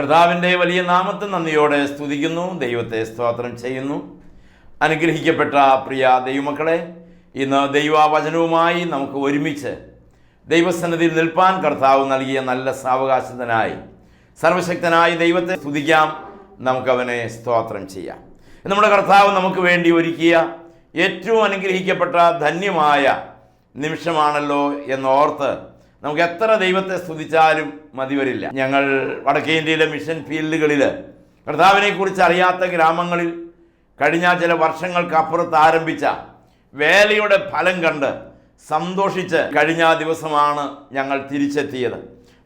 കർത്താവിന്റെ വലിയ നാമത്തെ നന്ദിയോടെ സ്തുതിക്കുന്നു ദൈവത്തെ സ്തോത്രം ചെയ്യുന്നു. അനുഗ്രഹിക്കപ്പെട്ട പ്രിയ ദൈവമക്കളെ ഇന്ന് ദൈവവചനവുമായി നമുക്ക് ഒരുമിച്ച് ദൈവസന്നിധിയിൽ നിൽപ്പാൻ കർത്താവ് നൽകിയ നല്ല സാവകാശത്തിനായി സർവശക്തനായ ദൈവത്തെ സ്തുതിക്കാം. നമുക്കവനെ സ്തോത്രം ചെയ്യാം. നമ്മുടെ കർത്താവ് നമുക്ക് വേണ്ടി ഒരുക്കിയ ഏറ്റവും അനുഗ്രഹിക്കപ്പെട്ട ധന്യമായ നിമിഷമാണല്ലോ എന്നോർത്ത് നമുക്ക് എത്ര ദൈവത്തെ സ്തുതിച്ചാലും മതി വരില്ല. ഞങ്ങൾ വടക്കേ ഇന്ത്യയിലെ മിഷൻ ഫീൽഡുകളിൽ കർത്താവിനെ കുറിച്ച് അറിയാത്ത ഗ്രാമങ്ങളിൽ കഴിഞ്ഞ ചില വർഷങ്ങൾക്ക് അപ്പുറത്ത് ആരംഭിച്ച വേലയുടെ ഫലം കണ്ട് സന്തോഷിച്ച് കഴിഞ്ഞ ദിവസമാണ് ഞങ്ങൾ തിരിച്ചെത്തിയത്.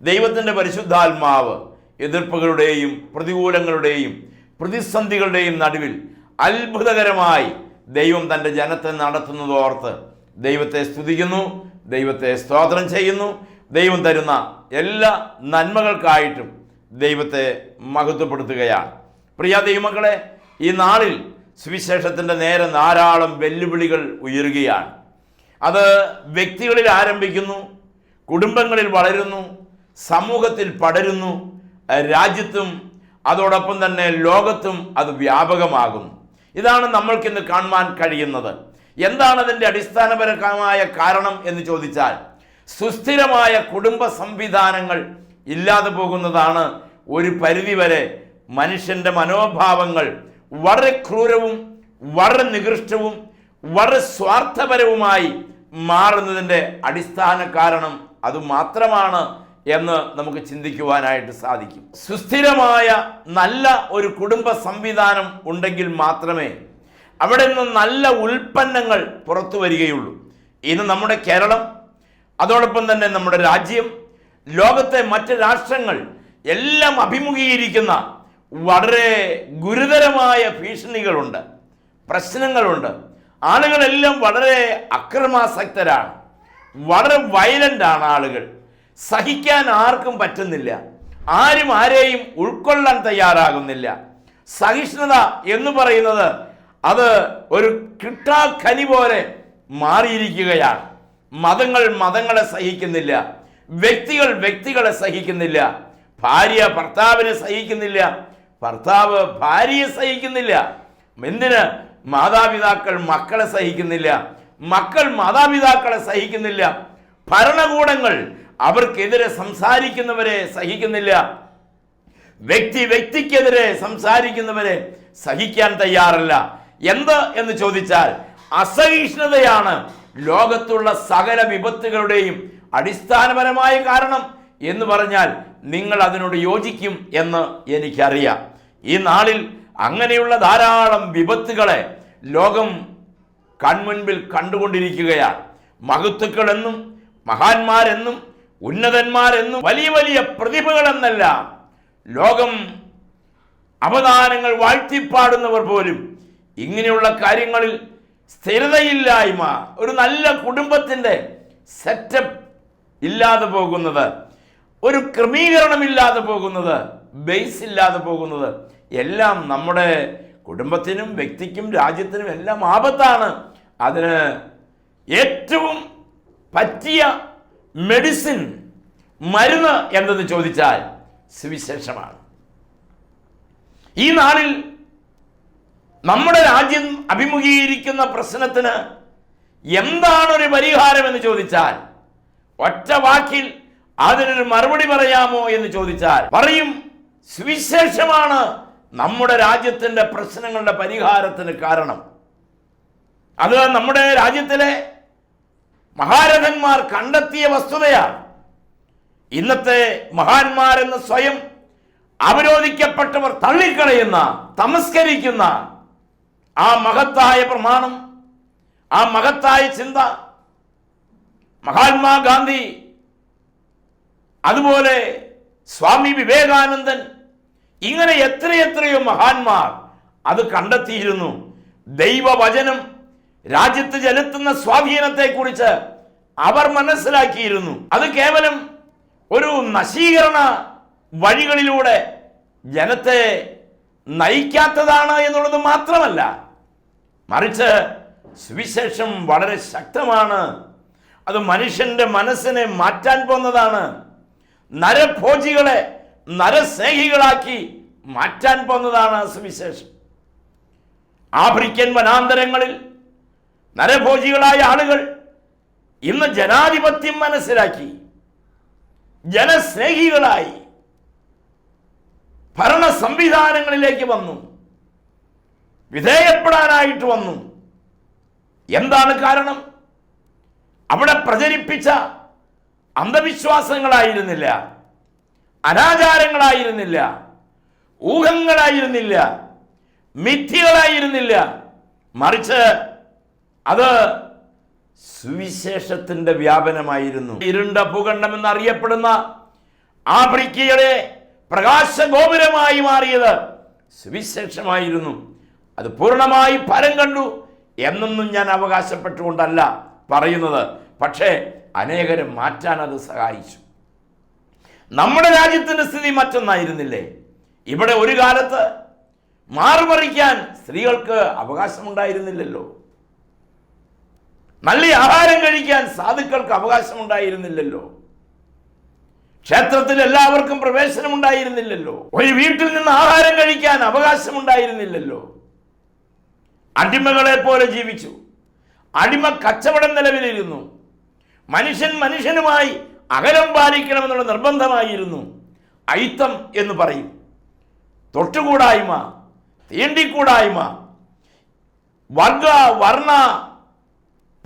ദൈവത്തിന്റെ പരിശുദ്ധാത്മാവ് എതിർപ്പുകളുടെയും പ്രതികൂലങ്ങളുടെയും പ്രതിസന്ധികളുടെയും നടുവിൽ അത്ഭുതകരമായി ദൈവം തന്റെ ജനത്തെ നടത്തുന്നതോർത്ത് ദൈവത്തെ സ്തുതിക്കുന്നു. ദൈവത്തെ സ്തോത്രം ചെയ്യുന്നു. ദൈവം തരുന്ന എല്ലാ നന്മകൾക്കായിട്ടും ദൈവത്തെ മഹത്വപ്പെടുത്തുകയാണ്. പ്രിയ ദൈവമക്കളെ ഈ നാളിൽ സുവിശേഷത്തിന്റെ നേരെ ധാരാളം വെല്ലുവിളികൾ ഉയരുകയാണ്. അത് വ്യക്തികളിൽ ആരംഭിക്കുന്നു കുടുംബങ്ങളിൽ വളരുന്നു സമൂഹത്തിൽ പടരുന്നു രാജ്യത്തും അതോടൊപ്പം തന്നെ ലോകത്തും അത് വ്യാപകമാകുന്നു. ഇതാണ് നമ്മൾക്കിന്ന് കാണുവാൻ കഴിയുന്നത്. എന്താണ് അതിന്റെ അടിസ്ഥാനപരമായ കാരണം എന്ന് ചോദിച്ചാൽ സുസ്ഥിരമായ കുടുംബ സംവിധാനങ്ങൾ ഇല്ലാതെ പോകുന്നതാണ് ഒരു പരിധിവരെ മനുഷ്യന്റെ മനോഭാവങ്ങൾ വളരെ ക്രൂരവും വളരെ നികൃഷ്ടവും വളരെ സ്വാർത്ഥപരവുമായി മാറുന്നതിന്റെ അടിസ്ഥാന കാരണം അത് മാത്രമാണ് എന്ന് നമുക്ക് ചിന്തിക്കുവാനായിട്ട് സാധിക്കും. സുസ്ഥിരമായ നല്ല ഒരു കുടുംബ സംവിധാനം ഉണ്ടെങ്കിൽ മാത്രമേ അവിടെ നിന്ന് നല്ല ഉൽപ്പന്നങ്ങൾ പുറത്തു വരികയുള്ളൂ. ഇന്ന് നമ്മുടെ കേരളം അതോടൊപ്പം തന്നെ നമ്മുടെ രാജ്യം ലോകത്തെ മറ്റ് രാഷ്ട്രങ്ങൾ എല്ലാം അഭിമുഖീകരിക്കുന്ന വളരെ ഗുരുതരമായ ഭീഷണികളുണ്ട് പ്രശ്നങ്ങളുണ്ട്. ആളുകളെല്ലാം വളരെ അക്രമാസക്തരാണ്. വളരെ വയലന്റ് ആണ് ആളുകൾ. സഹിക്കാൻ ആർക്കും പറ്റുന്നില്ല. ആരും ആരെയും ഉൾക്കൊള്ളാൻ തയ്യാറാകുന്നില്ല. സഹിഷ്ണുത എന്ന് പറയുന്നത് അത് ഒരു കിട്ടാഖനി പോലെ മാറിയിരിക്കുകയാണ്. മതങ്ങൾ മതങ്ങളെ സഹിക്കുന്നില്ല. വ്യക്തികൾ വ്യക്തികളെ സഹിക്കുന്നില്ല. ഭാര്യ ഭർത്താവിനെ സഹിക്കുന്നില്ല. ഭർത്താവ് ഭാര്യയെ സഹിക്കുന്നില്ല. എന്തിന്? മാതാപിതാക്കൾ മക്കളെ സഹിക്കുന്നില്ല. മക്കൾ മാതാപിതാക്കളെ സഹിക്കുന്നില്ല. ഭരണകൂടങ്ങൾ അവർക്കെതിരെ സംസാരിക്കുന്നവരെ സഹിക്കുന്നില്ല. വ്യക്തി വ്യക്തിക്കെതിരെ സംസാരിക്കുന്നവരെ സഹിക്കാൻ തയ്യാറല്ല. എന്ത് എന്ന് ചോദിച്ചാൽ അസഹിഷ്ണുതയാണ്. ലോകത്തുള്ള സകല വിപത്തുകളുടെയും അടിസ്ഥാനപരമായ കാരണം എന്ന് പറഞ്ഞാൽ നിങ്ങൾ അതിനോട് യോജിക്കും എന്ന് എനിക്കറിയാം. ഈ നാളിൽ അങ്ങനെയുള്ള ധാരാളം വിപത്തുകളെ ലോകം കൺമുൻപിൽ കണ്ടുകൊണ്ടിരിക്കുകയാണ്. മഹത്തുക്കളെന്നും മഹാന്മാരെന്നും ഉന്നതന്മാരെന്നും വലിയ വലിയ പ്രതിഭകളെന്നല്ല. ലോകം അവദാനങ്ങൾ വാഴ്ത്തിപ്പാടുന്നവർ പോലും ഇങ്ങനെയുള്ള കാര്യങ്ങളിൽ സ്ഥിരതയില്ലായ്മ ഒരു നല്ല കുടുംബത്തിന്റെ സെറ്റപ്പ് ഇല്ലാതെ പോകുന്നത് ഒരു ക്രമീകരണമില്ലാതെ പോകുന്നത് ബേസ് ഇല്ലാതെ പോകുന്നത് എല്ലാം നമ്മുടെ കുടുംബത്തിനും വ്യക്തിക്കും രാജ്യത്തിനും എല്ലാം ആപത്താണ്. അതിന് ഏറ്റവും പറ്റിയ മെഡിസിൻ മരുന്ന് എന്തെന്ന് ചോദിച്ചാൽ സുവിശേഷമാണ്. ഈ നാളിൽ നമ്മുടെ രാജ്യം അഭിമുഖീകരിക്കുന്ന പ്രശ്നത്തിന് എന്താണ് ഒരു പരിഹാരം എന്ന് ചോദിച്ചാൽ ഒറ്റ വാക്കിൽ അതിനൊരു മറുപടി പറയാമോ എന്ന് ചോദിച്ചാൽ പറയും സുവിശേഷമാണ് നമ്മുടെ രാജ്യത്തിന്റെ പ്രശ്നങ്ങളുടെ പരിഹാരത്തിന് കാരണം. അത് നമ്മുടെ രാജ്യത്തിലെ മഹാരഥന്മാർ കണ്ടെത്തിയ വസ്തുതയാണ്. ഇന്നത്തെ മഹാന്മാരെന്ന് സ്വയം അവരോധിക്കപ്പെട്ടവർ തള്ളിക്കളയുന്ന തമസ്കരിക്കുന്ന ആ മഹത്തായ പ്രമാണം ആ മഹത്തായ ചിന്ത മഹാത്മാഗാന്ധി അതുപോലെ സ്വാമി വിവേകാനന്ദൻ ഇങ്ങനെ എത്രയെത്രയോ മഹാന്മാർ അത് കണ്ടെത്തിയിരുന്നു. ദൈവവചനം രാജ്യത്ത് ചെലുത്തുന്ന സ്വാധീനത്തെക്കുറിച്ച് അവർ മനസ്സിലാക്കിയിരുന്നു. അത് കേവലം ഒരു നശീകരണ വഴികളിലൂടെ ജനത്തെ നയിക്കാത്തതാണ് എന്നുള്ളത് മാത്രമല്ല മറിച്ച് സുവിശേഷം വളരെ ശക്തമാണ്. അത് മനുഷ്യന്റെ മനസ്സിനെ മാറ്റാൻ പോന്നതാണ് നരഭോജികളെ നരസ്നേഹികളാക്കി മാറ്റാൻ പോന്നതാണ് സുവിശേഷം. ആഫ്രിക്കൻ വനാന്തരങ്ങളിൽ നരഭോജികളായ ആളുകൾ ഇന്ന് ജനാധിപത്യം മനസ്സിലാക്കി ജനസ്നേഹികളായി ഭരണ സംവിധാനങ്ങളിലേക്ക് വന്നു. വിധേയപ്പെടാനായിട്ട് വന്നു. എന്താണ് കാരണം? അവിടെ പ്രചരിപ്പിച്ച അന്ധവിശ്വാസങ്ങളായിരുന്നില്ല അനാചാരങ്ങളായിരുന്നില്ല ഊഹങ്ങളായിരുന്നില്ല മിഥ്യകളായിരുന്നില്ല. മറിച്ച് അത് സുവിശേഷത്തിന്റെ വ്യാപനമായിരുന്നു. ഇരുണ്ട ഭൂഖണ്ഡം എന്നറിയപ്പെടുന്ന ആഫ്രിക്കയുടെ പ്രകാശഗോപുരമായി മാറിയത് സുവിശേഷമായിരുന്നു. അത് പൂർണമായി ഫലം കണ്ടു എന്നൊന്നും ഞാൻ അവകാശപ്പെട്ടുകൊണ്ടല്ല പറയുന്നത്. പക്ഷേ അനേകരെ മാറ്റാൻ അത് സഹായിച്ചു. നമ്മുടെ രാജ്യത്തിന്റെ സ്ഥിതി മറ്റൊന്നായിരുന്നില്ലേ? ഇവിടെ ഒരു കാലത്ത് മാറുമറിക്കാൻ സ്ത്രീകൾക്ക് അവകാശമുണ്ടായിരുന്നില്ലല്ലോ. നല്ല ആഹാരം കഴിക്കാൻ സാധുക്കൾക്ക് അവകാശമുണ്ടായിരുന്നില്ലല്ലോ. ക്ഷേത്രത്തിൽ എല്ലാവർക്കും പ്രവേശനമുണ്ടായിരുന്നില്ലല്ലോ. ഒരു വീട്ടിൽ നിന്ന് ആഹാരം കഴിക്കാൻ അവകാശമുണ്ടായിരുന്നില്ലല്ലോ. അടിമകളെ പോലെ ജീവിച്ചു. അടിമ കച്ചവടം നിലവിലിരുന്നു. മനുഷ്യൻ മനുഷ്യനുമായി അകലം പാലിക്കണമെന്നുള്ള നിർബന്ധമായിരുന്നു. ഐത്തം എന്ന് പറയും. തൊട്ടുകൂടായ്മ തീണ്ടിക്കൂടായ്മ വർഗ വർണ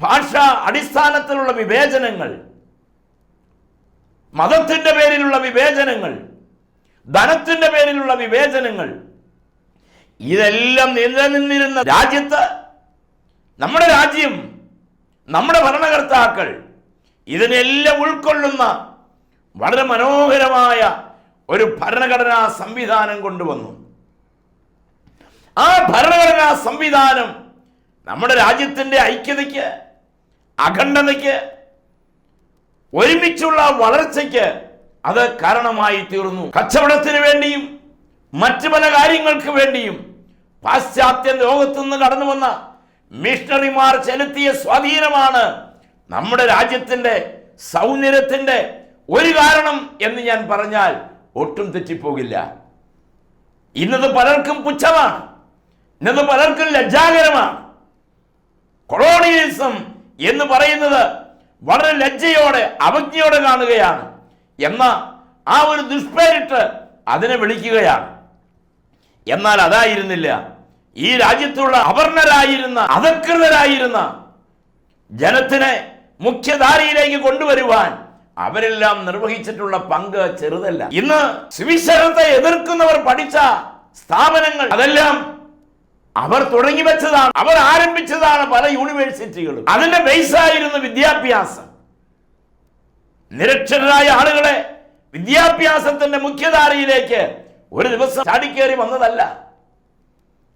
ഭാഷ അടിസ്ഥാനത്തിലുള്ള വിവേചനങ്ങൾ മതത്തിന്റെ പേരിലുള്ള വിവേചനങ്ങൾ ധനത്തിന്റെ പേരിലുള്ള വിവേചനങ്ങൾ ഇതെല്ലാം നിലനിന്നിരുന്ന രാജ്യത്ത് നമ്മുടെ രാജ്യം നമ്മുടെ ഭരണകർത്താക്കൾ ഇതിനെല്ലാം ഉൾക്കൊള്ളുന്ന വളരെ മനോഹരമായ ഒരു ഭരണഘടനാ സംവിധാനം കൊണ്ടുവന്നു. ആ ഭരണഘടനാ സംവിധാനം നമ്മുടെ രാജ്യത്തിന്റെ ഐക്യതയ്ക്ക് അഖണ്ഡതയ്ക്ക് ഒരുമിച്ചുള്ള വളർച്ചയ്ക്ക് അത് കാരണമായി തീർന്നു. കച്ചവടത്തിന് വേണ്ടിയും മറ്റു പല കാര്യങ്ങൾക്ക് വേണ്ടിയും പാശ്ചാത്യ ലോകത്തു നിന്ന് കടന്നു വന്ന മിഷണറിമാർ ചെലുത്തിയ സ്വാധീനമാണ് നമ്മുടെ രാജ്യത്തിന്റെ സൗന്ദര്യത്തിന്റെ ഒരു കാരണം എന്ന് ഞാൻ പറഞ്ഞാൽ ഒട്ടും തെറ്റിപ്പോകില്ല. ഇന്നത് പലർക്കും പുച്ഛമാണ്. ഇന്നത് പലർക്കും ലജ്ജാകരമാണ്. കൊളോണിയലിസം എന്ന് പറയുന്നത് വളരെ ലജ്ജയോടെ അവജ്ഞയോടെ കാണുകയാണ്. എന്ന ആ ഒരു ദുഷ്പേരിട്ട് അതിനെ വിളിക്കുകയാണ്. എന്നാൽ അതായിരുന്നില്ല. ഈ രാജ്യത്തുള്ള അവർണരായിരുന്ന അധകൃതരായിരുന്ന ജനത്തിനെ മുഖ്യധാരയിലേക്ക് കൊണ്ടുവരുവാൻ അവരെല്ലാം നിർവഹിച്ചിട്ടുള്ള പങ്ക് ചെറുതല്ല. ഇന്ന് സുവിശേഷത്തെ എതിർക്കുന്നവർ പഠിച്ച സ്ഥാപനങ്ങൾ അതെല്ലാം അവർ തുടങ്ങി വെച്ചതാണ്. അവർ ആരംഭിച്ചതാണ് പല യൂണിവേഴ്സിറ്റികളും. അതിന്റെ ബേസായിരുന്നു വിദ്യാഭ്യാസം. നിരക്ഷരായ ആളുകളെ വിദ്യാഭ്യാസത്തിന്റെ മുഖ്യധാരയിലേക്ക് ഒരു ദിവസം ചാടിക്കേറി വന്നതല്ല.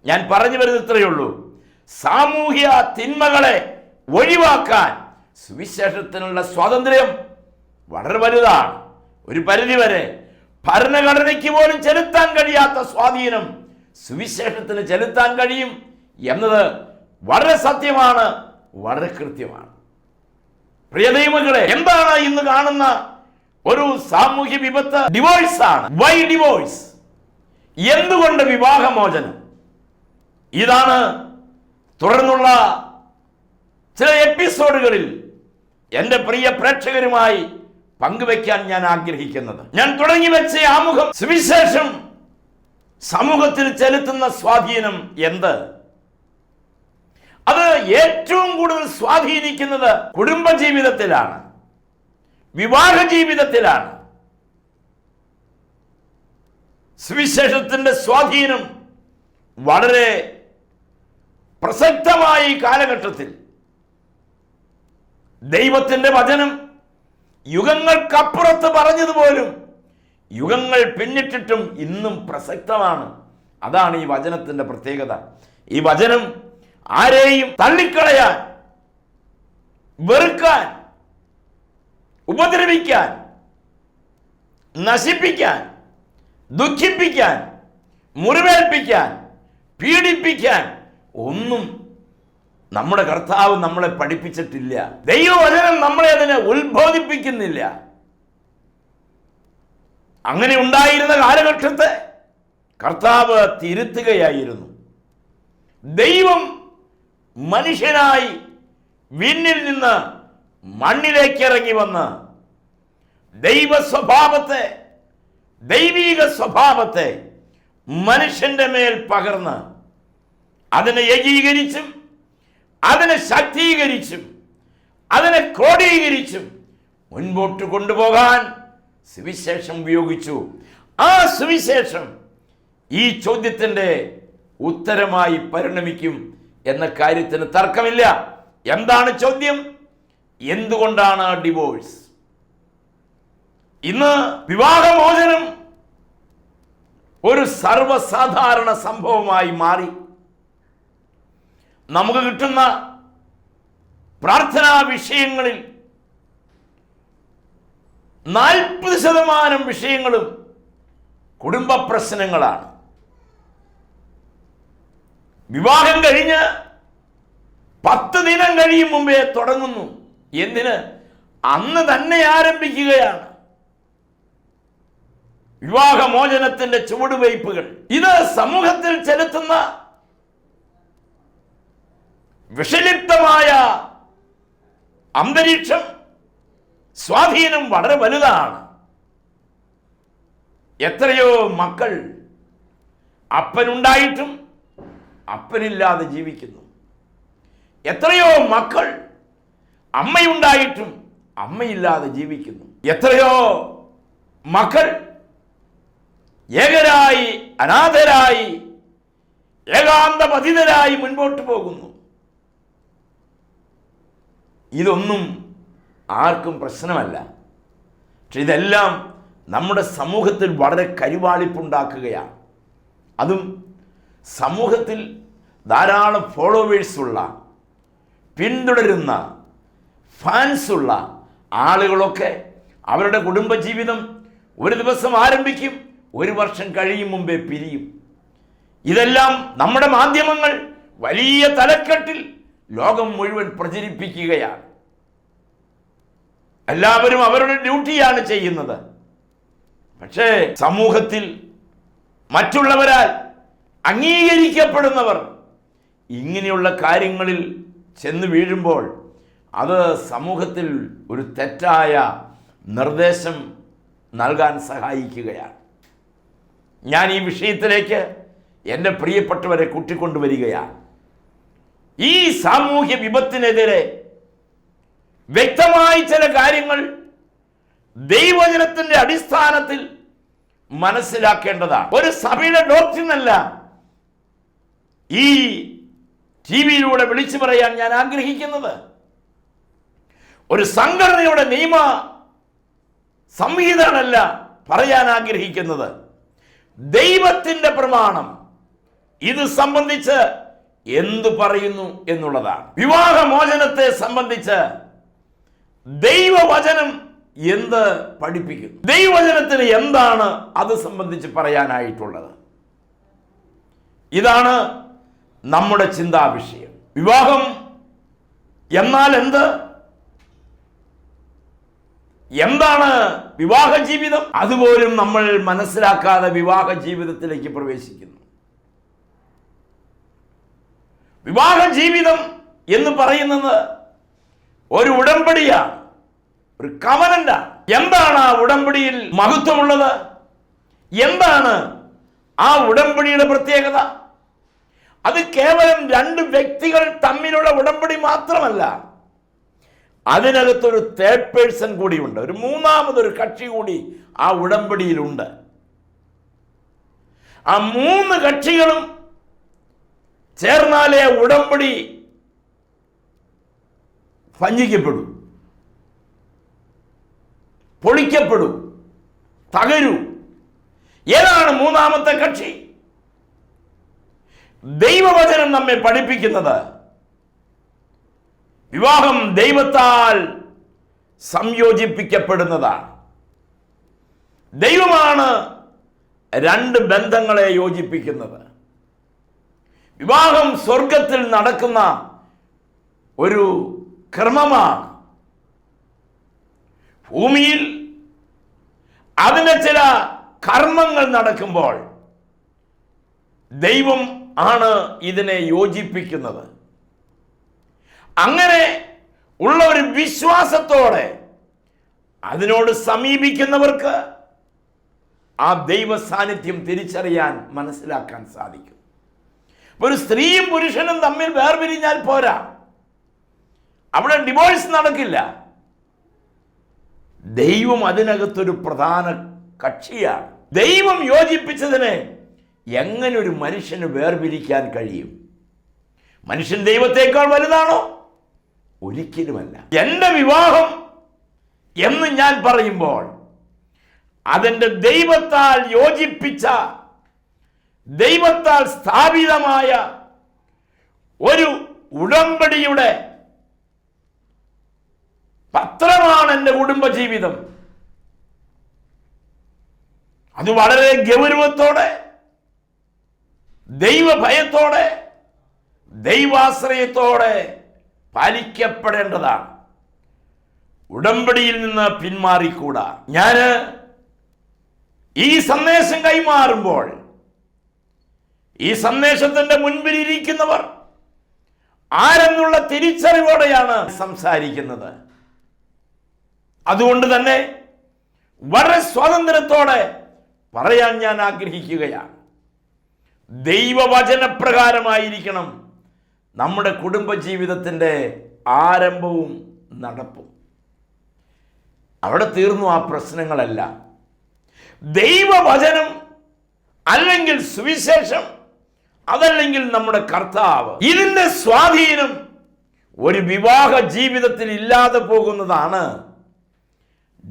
ഞാൻ പറഞ്ഞു വരുന്നത് ഇത്രയേ ഉള്ളൂ. സാമൂഹ്യ തിന്മകളെ ഒഴിവാക്കാൻ സുവിശേഷത്തിനുള്ള സ്വാതന്ത്ര്യം വളരെ വലുതാണ്. ഒരു പരിധിവരെ ഭരണഘടനയ്ക്ക് പോലും ചെലുത്താൻ കഴിയാത്ത സ്വാധീനം സുവിശേഷത്തിന് ചെലുത്താൻ കഴിയും എന്നത് വളരെ സത്യമാണ് വളരെ കൃത്യമാണ്. പ്രിയ എന്താണ് ഇന്ന് കാണുന്ന ഒരു സാമൂഹ്യ വിപത്ത്? ഡിവോഴ്സ് ആണ്. വൈ ഡിവോഴ്സ് എന്തുകൊണ്ട് വിവാഹമോചനം? ഇതാണ് തുടർന്നുള്ള ചില എപ്പിസോഡുകളിൽ എന്റെ പ്രിയ പ്രേക്ഷകരുമായി പങ്കുവെക്കാൻ ഞാൻ ആഗ്രഹിക്കുന്നത്. ഞാൻ തുടങ്ങി വെച്ച ആമുഖം സുവിശേഷം സമൂഹത്തിൽ ചെലുത്തുന്ന സ്വാധീനം എന്ത്? അത് ഏറ്റവും കൂടുതൽ സ്വാധീനിക്കുന്നത് കുടുംബ ജീവിതത്തിലാണ് വിവാഹ ജീവിതത്തിലാണ് സുവിശേഷത്തിന്റെ സ്വാധീനം വളരെ പ്രസക്തമായ ഈ കാലഘട്ടത്തിൽ. ദൈവത്തിന്റെ വചനം യുഗങ്ങൾക്കപ്പുറത്ത് പറഞ്ഞതുപോലും യുഗങ്ങൾ പിന്നിട്ടിട്ടും ഇന്നും പ്രസക്തമാണ്. അതാണ് ഈ വചനത്തിന്റെ പ്രത്യേകത. ഈ വചനം ആരെയും തള്ളിക്കളയാൻ വെറുക്കാൻ ഉപദ്രവിക്കാൻ നശിപ്പിക്കാൻ ദുഃഖിപ്പിക്കാൻ മുറിവേൽപ്പിക്കാൻ പീഡിപ്പിക്കാൻ ഒന്നും നമ്മുടെ കർത്താവ് നമ്മളെ പഠിപ്പിച്ചിട്ടില്ല. ദൈവവചനം നമ്മളെ അതിനെ ഉത്ബോധിപ്പിക്കുന്നില്ല. അങ്ങനെ ഉണ്ടായിരുന്ന കാലഘട്ടത്തെ കർത്താവ് തിരുത്തുകയായിരുന്നു. ദൈവം മനുഷ്യനായി വിണ്ണിൽ നിന്ന് മണ്ണിലേക്ക് ഇറങ്ങി വന്ന് ദൈവ സ്വഭാവത്തെ ദൈവീക സ്വഭാവത്തെ മനുഷ്യന്റെ മേൽ പകർന്ന് അതിനെ ഏകീകരിച്ചും അതിനെ ശാക്തീകരിച്ചും അതിനെ ക്രോഡീകരിച്ചും മുൻപോട്ട് കൊണ്ടുപോകാൻ സുവിശേഷം ഉപയോഗിച്ചു. ആ സുവിശേഷം ഈ ചോദ്യത്തിന്റെ ഉത്തരമായി പരിണമിക്കും എന്ന കാര്യത്തിന് തർക്കമില്ല. എന്താണ് ചോദ്യം? എന്തുകൊണ്ടാണ് ഡിവോഴ്സ് ഇന്ന് വിവാഹമോചനം ഒരു സർവസാധാരണ സംഭവമായി മാറി. നമുക്ക് കിട്ടുന്ന പ്രാർത്ഥനാ വിഷയങ്ങളിൽ നാൽപ്പത് ശതമാനം വിഷയങ്ങളും കുടുംബ പ്രശ്നങ്ങളാണ്. വിവാഹം കഴിഞ്ഞ് പത്ത് ദിനം കഴിയും മുമ്പേ തുടങ്ങുന്നു. എന്തിന്? അന്ന് തന്നെ ആരംഭിക്കുകയാണ്. വിവാഹമോചനത്തിന്റെ ചുവടുവയ്പ്പുകൾ. ഇത് സമൂഹത്തിൽ ചെലുത്തുന്ന വിഷലിപ്തമായ അന്തരീക്ഷം സ്വാധീനം വളരെ വലുതാണ്. എത്രയോ മക്കൾ അപ്പനുണ്ടായിട്ടും അപ്പനില്ലാതെ ജീവിക്കുന്നു. എത്രയോ മക്കൾ അമ്മയുണ്ടായിട്ടും അമ്മയില്ലാതെ ജീവിക്കുന്നു. എത്രയോ മക്കൾ ഏകരായി അനാഥരായി ഏകാന്തപതിതരായി മുൻപോട്ട് പോകുന്നു. ഇതൊന്നും ആർക്കും പ്രശ്നമല്ല. പക്ഷെ ഇതെല്ലാം നമ്മുടെ സമൂഹത്തിൽ വളരെ കരുവാളിപ്പുണ്ടാക്കുകയാണ്. അതും സമൂഹത്തിൽ ധാരാളം ഫോളോവേഴ്സുള്ള പിന്തുടരുന്ന ഫാൻസുള്ള ആളുകളൊക്കെ അവരുടെ കുടുംബജീവിതം ഒരു ദിവസം ആരംഭിക്കും. ഒരു വർഷം കഴിയും മുമ്പേ പിരിയും. ഇതെല്ലാം നമ്മുടെ മാധ്യമങ്ങൾ വലിയ തലക്കെട്ടിൽ ലോകം മുഴുവൻ പ്രചരിപ്പിക്കുകയാണ്. എല്ലാവരും അവരുടെ ഡ്യൂട്ടിയാണ് ചെയ്യുന്നത്. പക്ഷേ സമൂഹത്തിൽ മറ്റുള്ളവരാൽ അംഗീകരിക്കപ്പെടുന്നവർ ഇങ്ങനെയുള്ള കാര്യങ്ങളിൽ ചെന്ന് വീഴുമ്പോൾ അത് സമൂഹത്തിൽ ഒരു തെറ്റായ നിർദ്ദേശം നൽകാൻ സഹായിക്കുകയാണ്. ഞാൻ ഈ വിഷയത്തിലേക്ക് എന്റെ പ്രിയപ്പെട്ടവരെ കൂട്ടിക്കൊണ്ടുവരികയാണ്. ഈ സാമൂഹ്യ വിപത്തിനെതിരെ വ്യക്തമായി ചില കാര്യങ്ങൾ ദൈവജനത്തിന്റെ അടിസ്ഥാനത്തിൽ മനസ്സിലാക്കേണ്ടതാണ്. ഒരു സഭയുടെ ഡോക്ടറിനല്ല ഈ ടി വിയിലൂടെ വിളിച്ചു പറയാൻ ഞാൻ ആഗ്രഹിക്കുന്നത്. ഒരു സംഘടനയുടെ നിയമ സംഹിതനല്ല പറയാൻ ആഗ്രഹിക്കുന്നത്. ദൈവത്തിന്റെ പ്രമാണം. ഇത് സംബന്ധിച്ച് എന്തു പറയുന്നു എന്നുള്ളതാണ്. വിവാഹമോചനത്തെ സംബന്ധിച്ച് ദൈവവചനം എന്ത് പഠിപ്പിക്കുന്നു? ദൈവവചനത്തിന് എന്താണ് അത് സംബന്ധിച്ച് പറയാനായിട്ടുള്ളത്? ഇതാണ് നമ്മുടെ ചിന്താവിഷയം. വിവാഹം എന്നാൽ എന്ത്? എന്താണ് വിവാഹ ജീവിതം അതുപോലും നമ്മൾ മനസ്സിലാക്കാതെ വിവാഹ ജീവിതത്തിലേക്ക് പ്രവേശിക്കുന്നു. വിവാഹ ജീവിതം എന്ന് പറയുന്നത് ഒരു ഉടമ്പടിയാണ് ഒരു കവനന്റാണ് എന്താണ് ആ ഉടമ്പടിയിൽ മഹത്വമുള്ളത്? എന്താണ് ആ ഉടമ്പടിയുടെ പ്രത്യേകത? അത് കേവലം രണ്ട് വ്യക്തികൾ തമ്മിലുള്ള ഉടമ്പടി മാത്രമല്ല അതിനകത്തൊരു തേർഡ് പേഴ്സൺ കൂടിയുണ്ട്. ഒരു മൂന്നാമതൊരു കക്ഷി കൂടി ആ ഉടമ്പടിയിലുണ്ട്. ആ മൂന്ന് കക്ഷികളും ചേർന്നാലേ ഉടമ്പടി ഭഞ്ജിക്കപ്പെടൂ പൊളിക്കപ്പെടും. തകരൂ. ഏതാണ് മൂന്നാമത്തെ കക്ഷി? ദൈവവചനം നമ്മെ പഠിപ്പിക്കുന്നത്? വിവാഹം ദൈവത്താൽ സംയോജിപ്പിക്കപ്പെടുന്നതാണ്. ദൈവമാണ് രണ്ട് ബന്ധങ്ങളെ യോജിപ്പിക്കുന്നത്. വിവാഹം സ്വർഗത്തിൽ നടക്കുന്ന ഒരു ക്രമമാണ് ഭൂമിയിൽ അതിന്റെ ചില കർമ്മങ്ങൾ നടക്കുമ്പോൾ ദൈവം ആണ് ഇതിനെ യോജിപ്പിക്കുന്നത്. അങ്ങനെ ഉള്ള ഒരു വിശ്വാസത്തോടെ അതിനോട് സമീപിക്കുന്നവർക്ക് ആ ദൈവ സാന്നിധ്യം തിരിച്ചറിയാൻ മനസ്സിലാക്കാൻ സാധിക്കും. ഒരു സ്ത്രീയും പുരുഷനും തമ്മിൽ വേർപിരിഞ്ഞാൽ പോരാ. അവിടെ ഡിവോഴ്സ് നടക്കില്ല. ദൈവം അതിനകത്തൊരു പ്രധാന കക്ഷിയാണ്. ദൈവം യോജിപ്പിച്ചതിനെ എങ്ങനെ ഒരു മനുഷ്യന് വേർപിരിക്കാൻ കഴിയും? മനുഷ്യൻ ദൈവത്തേക്കാൾ വലുതാണോ? ഒരിക്കലുമല്ല. എന്റെ വിവാഹം എന്ന് ഞാൻ പറയുമ്പോൾ അതെന്റെ ദൈവത്താൽ യോജിപ്പിച്ച ദൈവത്താൽ സ്ഥാപിതമായ ഒരു ഉടമ്പടിയുടെ പത്രമാണ് എന്റെ കുടുംബജീവിതം. അത് വളരെ ഗൗരവത്തോടെ ദൈവഭയത്തോടെ ദൈവാശ്രയത്തോടെ പാലിക്കപ്പെടേണ്ടതാണ്. ഉടമ്പടിയിൽ നിന്ന് പിന്മാറിക്കൂടാ. ഞാൻ ഈ സന്ദേശം കൈമാറുമ്പോൾ ഈ സന്ദേശത്തിന്റെ മുൻപിൽ ഇരിക്കുന്നവർ ആരെന്നുള്ള തിരിച്ചറിവോടെയാണ് സംസാരിക്കുന്നത്. അതുകൊണ്ട് തന്നെ വളരെ സ്വാതന്ത്ര്യത്തോടെ പറയാൻ ഞാൻ ആഗ്രഹിക്കുകയാണ്. ദൈവവചനപ്രകാരമായിരിക്കണം നമ്മുടെ കുടുംബജീവിതത്തിന്റെ ആരംഭവും നടപ്പും. അവിടെ തീർന്നു ആ പ്രശ്നങ്ങളല്ല. ദൈവവചനം അല്ലെങ്കിൽ സുവിശേഷം അതല്ലെങ്കിൽ നമ്മുടെ കർത്താവ്. ഇതിന്റെ സ്വാധീനം ഒരു വിവാഹ ജീവിതത്തിൽ ഇല്ലാതെ പോകുന്നതാണ്.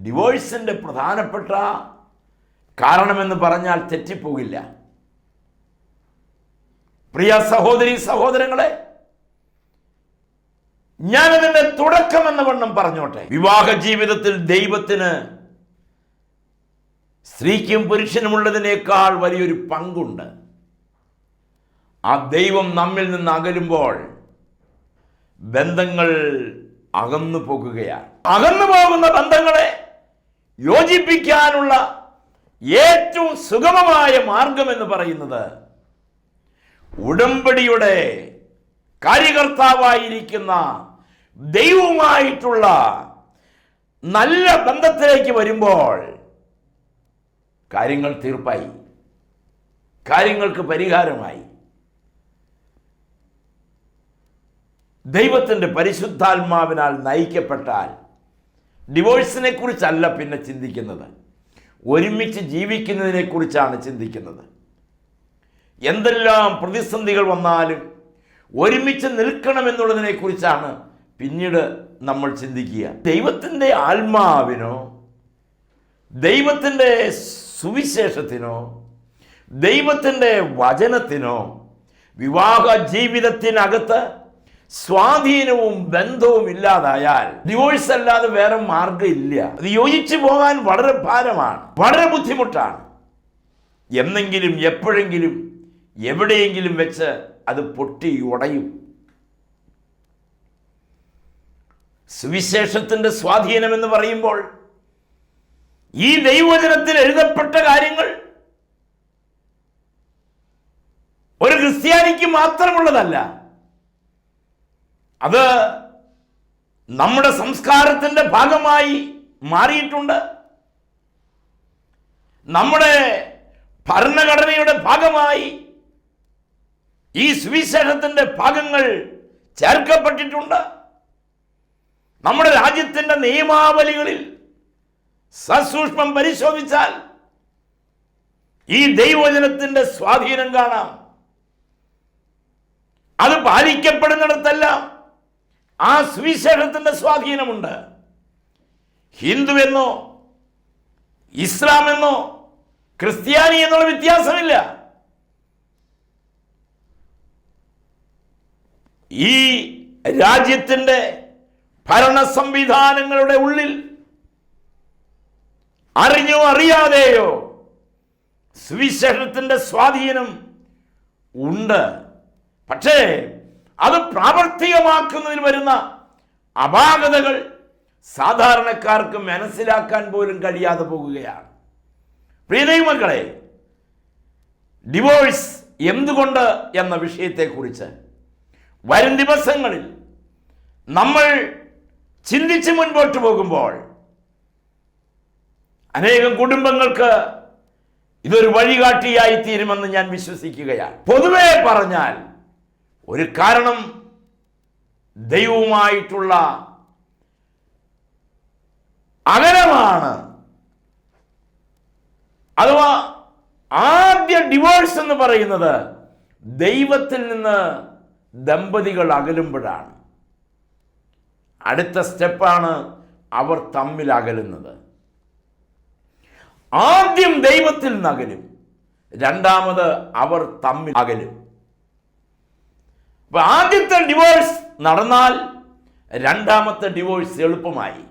ഡിവോഴ്സിന്റെ പ്രധാനപ്പെട്ട കാരണമെന്ന് പറഞ്ഞാൽ തെറ്റിപ്പോകില്ല. പ്രിയ സഹോദരി സഹോദരങ്ങളെ ഞാനതിന്റെ തുടക്കം എന്ന വണ്ണം പറഞ്ഞോട്ടെ. വിവാഹ ജീവിതത്തിൽ ദൈവത്തിന് സ്ത്രീക്കും പുരുഷനുമുള്ളതിനേക്കാൾ വലിയൊരു പങ്കുണ്ട്. ആ ദൈവം നമ്മിൽ നിന്ന് അകലുമ്പോൾ ബന്ധങ്ങൾ അകന്നു പോകുകയാണ്. അകന്നു പോകുന്ന ബന്ധങ്ങളെ യോജിപ്പിക്കാനുള്ള ഏറ്റവും സുഗമമായ മാർഗം എന്ന് പറയുന്നത് ഉടമ്പടിയുടെ കാര്യകർത്താവായിരിക്കുന്ന ദൈവവുമായിട്ടുള്ള നല്ല ബന്ധത്തിലേക്ക് വരുമ്പോൾ കാര്യങ്ങൾ തീർപ്പായി. കാര്യങ്ങൾക്ക് പരിഹാരമായി. ദൈവത്തിന്റെ പരിശുദ്ധാത്മാവിനാൽ നയിക്കപ്പെട്ടാൽ ഡിവോഴ്സിനെ കുറിച്ചല്ല പിന്നെ ചിന്തിക്കുന്നത്. ഒരുമിച്ച് ജീവിക്കുന്നതിനെക്കുറിച്ചാണ് ചിന്തിക്കുന്നത്. എന്തെല്ലാം പ്രതിസന്ധികൾ വന്നാലും ഒരുമിച്ച് നിൽക്കണമെന്നുള്ളതിനെ കുറിച്ചാണ് പിന്നീട് നമ്മൾ ചിന്തിക്കുക ദൈവത്തിന്റെ ആത്മാവിനോ ദൈവത്തിന്റെ സുവിശേഷത്തിനോ ദൈവത്തിന്റെ വചനത്തിനോ വിവാഹ ജീവിതത്തിനകത്ത് സ്വാധീനവും ബന്ധവും ഇല്ലാതായാൽ ഡിവോഴ്സ് അല്ലാതെ വേറെ മാർഗം ഇല്ല അത് യോജിച്ചു പോകാൻ വളരെ ഭാരമാണ് വളരെ ബുദ്ധിമുട്ടാണ്. എന്നെങ്കിലും എപ്പോഴെങ്കിലും എവിടെയെങ്കിലും വെച്ച് അത് പൊട്ടി ഉടയും. സുവിശേഷത്തിന്റെ സ്വാധീനം എന്ന് പറയുമ്പോൾ ഈ ദൈവചനത്തിൽ എഴുതപ്പെട്ട കാര്യങ്ങൾ ഒരു ക്രിസ്ത്യാനിക്ക് മാത്രമുള്ളതല്ല. അത് നമ്മുടെ സംസ്കാരത്തിന്റെ ഭാഗമായി മാറിയിട്ടുണ്ട്. നമ്മുടെ ഭരണഘടനയുടെ ഭാഗമായി ഈ സുവിശേഷത്തിന്റെ ഭാഗങ്ങൾ ചേർക്കപ്പെട്ടിട്ടുണ്ട്. നമ്മുടെ രാജ്യത്തിന്റെ നിയമാവലികളിൽ സസൂക്ഷ്മം പരിശോധിച്ചാൽ ഈ ദൈവജനത്തിന്റെ സ്വാധീനം കാണാം. അത് പാലിക്കപ്പെടുന്നിടത്തെല്ലാം ആ സുവിശേഷത്തിന്റെ സ്വാധീനമുണ്ട്. ഹിന്ദു എന്നോ ഇസ്ലാം എന്നോ ക്രിസ്ത്യാനി എന്നുള്ള വ്യത്യാസമില്ല. ഈ രാജ്യത്തിന്റെ ഭരണ സംവിധാനങ്ങളുടെ ഉള്ളിൽ അറിഞ്ഞോ അറിയാതെയോ സുവിശേഷത്തിന്റെ സ്വാധീനം ഉണ്ട്. പക്ഷേ അത് പ്രാവർത്തികമാക്കുന്നതിൽ വരുന്ന അപാകതകൾ സാധാരണക്കാർക്ക് മനസ്സിലാക്കാൻ പോലും കഴിയാതെ പോകുകയാണ്. പ്രിയ ഡിവോഴ്സ് എന്തുകൊണ്ട് എന്ന വിഷയത്തെക്കുറിച്ച് വരും ദിവസങ്ങളിൽ നമ്മൾ ചിന്തിച്ച് മുൻപോട്ട് പോകുമ്പോൾ അനേകം കുടുംബങ്ങൾക്ക് ഇതൊരു വഴികാട്ടിയായി തീരുമെന്ന് ഞാൻ വിശ്വസിക്കുകയാണ്. പൊതുവേ പറഞ്ഞാൽ ഒരു കാരണം ദൈവവുമായിട്ടുള്ള അകലമാണ്. അഥവാ ആദ്യ ഡിവോഴ്സ് എന്ന് പറയുന്നത് ദൈവത്തിൽ നിന്ന് ദമ്പതികൾ അകലുമ്പോഴാണ്. അടുത്ത സ്റ്റെപ്പാണ് അവർ തമ്മിൽ അകലുന്നത്. ആദ്യം ദൈവത്തിൽ നകലും രണ്ടാമത് അവർ തമ്മിൽ അകലും. അപ്പൊ ആദ്യത്തെ ഡിവോഴ്സ് നടന്നാൽ രണ്ടാമത്തെ ഡിവോഴ്സ് എളുപ്പമായി.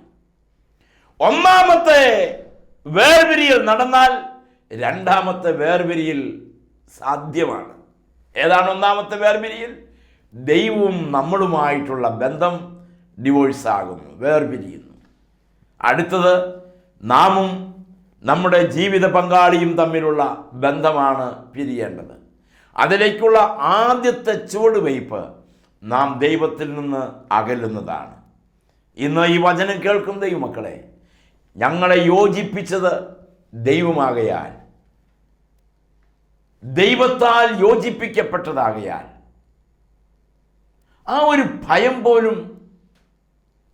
ഒന്നാമത്തെ വേർപിരിയൽ നടന്നാൽ രണ്ടാമത്തെ വേർപിരിയൽ സാധ്യമാണ്. ഏതാണ് ഒന്നാമത്തെ വേർപിരിയൽ? ദൈവവും നമ്മളുമായിട്ടുള്ള ബന്ധം ഡിവോഴ്സ് ആകുന്നു. വേർപിരിയുന്നു. അടുത്തത് നാമും നമ്മുടെ ജീവിത പങ്കാളിയും തമ്മിലുള്ള ബന്ധമാണ് പിരിയേണ്ടത്. അതിലേക്കുള്ള ആദ്യത്തെ ചുവടുവയ്പ് നാം ദൈവത്തിൽ നിന്ന് അകലുന്നതാണ്. ഇന്ന് ഈ വചനം കേൾക്കും ദൈവമക്കളെ ഞങ്ങളെ യോജിപ്പിച്ചത് ദൈവമാകയാൽ ദൈവത്താൽ യോജിപ്പിക്കപ്പെട്ടതാകയാൽ ആ ഒരു ഭയം പോലും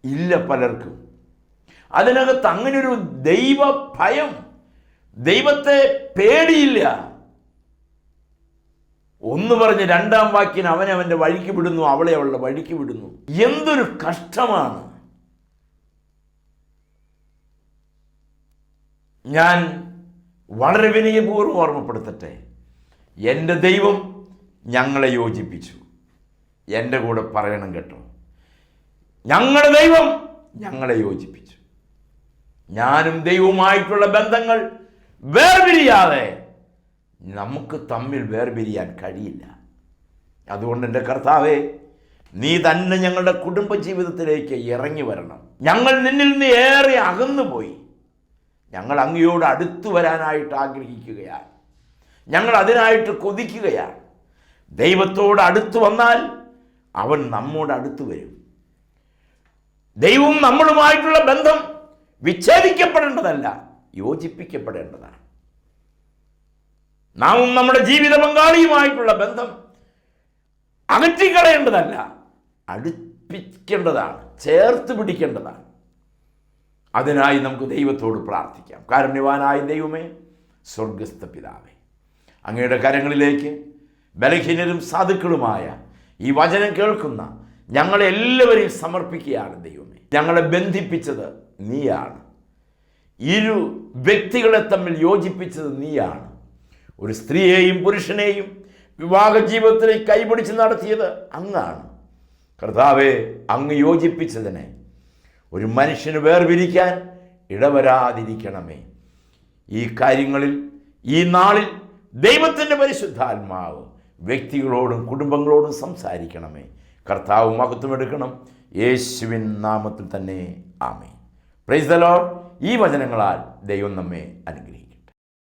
ഇല്ല പലർക്കും. അതിനകത്ത് അങ്ങനൊരു ദൈവ ഭയം ദൈവത്തെ പേടിയില്ല. ഒന്ന് പറഞ്ഞ് രണ്ടാം വാക്കിന് അവനെ അവന്റെ വഴിക്ക് വിടുന്നു അവളെ അവളുടെ വഴിക്ക് വിടുന്നു. എന്തൊരു കഷ്ടമാണ്. ഞാൻ വളരെ വിനയപൂർവം ഓർമ്മപ്പെടുത്തട്ടെ. എന്റെ ദൈവം ഞങ്ങളെ യോജിപ്പിച്ചു. എന്റെ കൂടെ പറയണം കേട്ടോ. ഞങ്ങളുടെ ദൈവം ഞങ്ങളെ യോജിപ്പിച്ചു. ഞാനും ദൈവവുമായിട്ടുള്ള ബന്ധങ്ങൾ വേർപിരിയാതെ നമുക്ക് തമ്മിൽ വേർപിരിയാൻ കഴിയില്ല. അതുകൊണ്ട് എന്റെ കർത്താവേ നീ തന്നെ ഞങ്ങളുടെ കുടുംബ ജീവിതത്തിലേക്ക് ഇറങ്ങി വരണം. ഞങ്ങൾ നിന്നിൽ നിന്ന് ഏറെ അകന്നു പോയി ഞങ്ങൾ അങ്ങയോട് അടുത്തു വരാനായിട്ട് ആഗ്രഹിക്കുകയാണ്. ഞങ്ങൾ അതിനായിട്ട് കൊതിക്കുകയാണ്. ദൈവത്തോട് അടുത്തു വന്നാൽ അവൻ നമ്മോട് അടുത്തു വരും. ദൈവവും നമ്മളുമായിട്ടുള്ള ബന്ധം വിച്ഛേദിക്കപ്പെടേണ്ടതല്ല യോജിപ്പിക്കപ്പെടേണ്ടതാണ്. നാമും നമ്മുടെ ജീവിത പങ്കാളിയുമായിട്ടുള്ള ബന്ധം അകറ്റിക്കളയേണ്ടതല്ല അടുപ്പിക്കേണ്ടതാണ് ചേർത്ത് പിടിക്കേണ്ടതാണ്. അതിനായി നമുക്ക് ദൈവത്തോട് പ്രാർത്ഥിക്കാം. കാരുണ്യവാനായ ദൈവമേ സ്വർഗസ്ഥ പിതാവേ അങ്ങയുടെ കരങ്ങളിലേക്ക് ബലഹീനരും സാധുക്കളുമായ ഈ വചനം കേൾക്കുന്ന ഞങ്ങളെല്ലാവരെയും സമർപ്പിക്കുകയാണ് ദൈവമേ. ഞങ്ങളെ ബന്ധിപ്പിച്ചത് നീയാണ്. ഇരു വ്യക്തികളെ തമ്മിൽ യോജിപ്പിച്ചത് നീയാണ്. ഒരു സ്ത്രീയെയും പുരുഷനെയും വിവാഹ ജീവിതത്തിലേക്ക് കൈപിടിച്ച് നടത്തിയത് അങ്ങാണ്. കർത്താവെ അങ്ങ് യോജിപ്പിച്ചതിനെ ഒരു മനുഷ്യന് വേർപിരിക്കാൻ ഇടവരാതിരിക്കണമേ. ഈ കാര്യങ്ങളിൽ ഈ നാളിൽ ദൈവത്തിന്റെ പരിശുദ്ധാത്മാവ് വ്യക്തികളോടും കുടുംബങ്ങളോടും സംസാരിക്കണമേ. കർത്താവ് മഹത്വമെടുക്കണം യേശുവിൻ നാമത്തിൽ തന്നെ ആമേ പ്രൈസ് ദ ലോർഡ് ഈ വചനങ്ങളാൽ ദൈവം നമ്മെ അനുഗ്രഹിക്കും.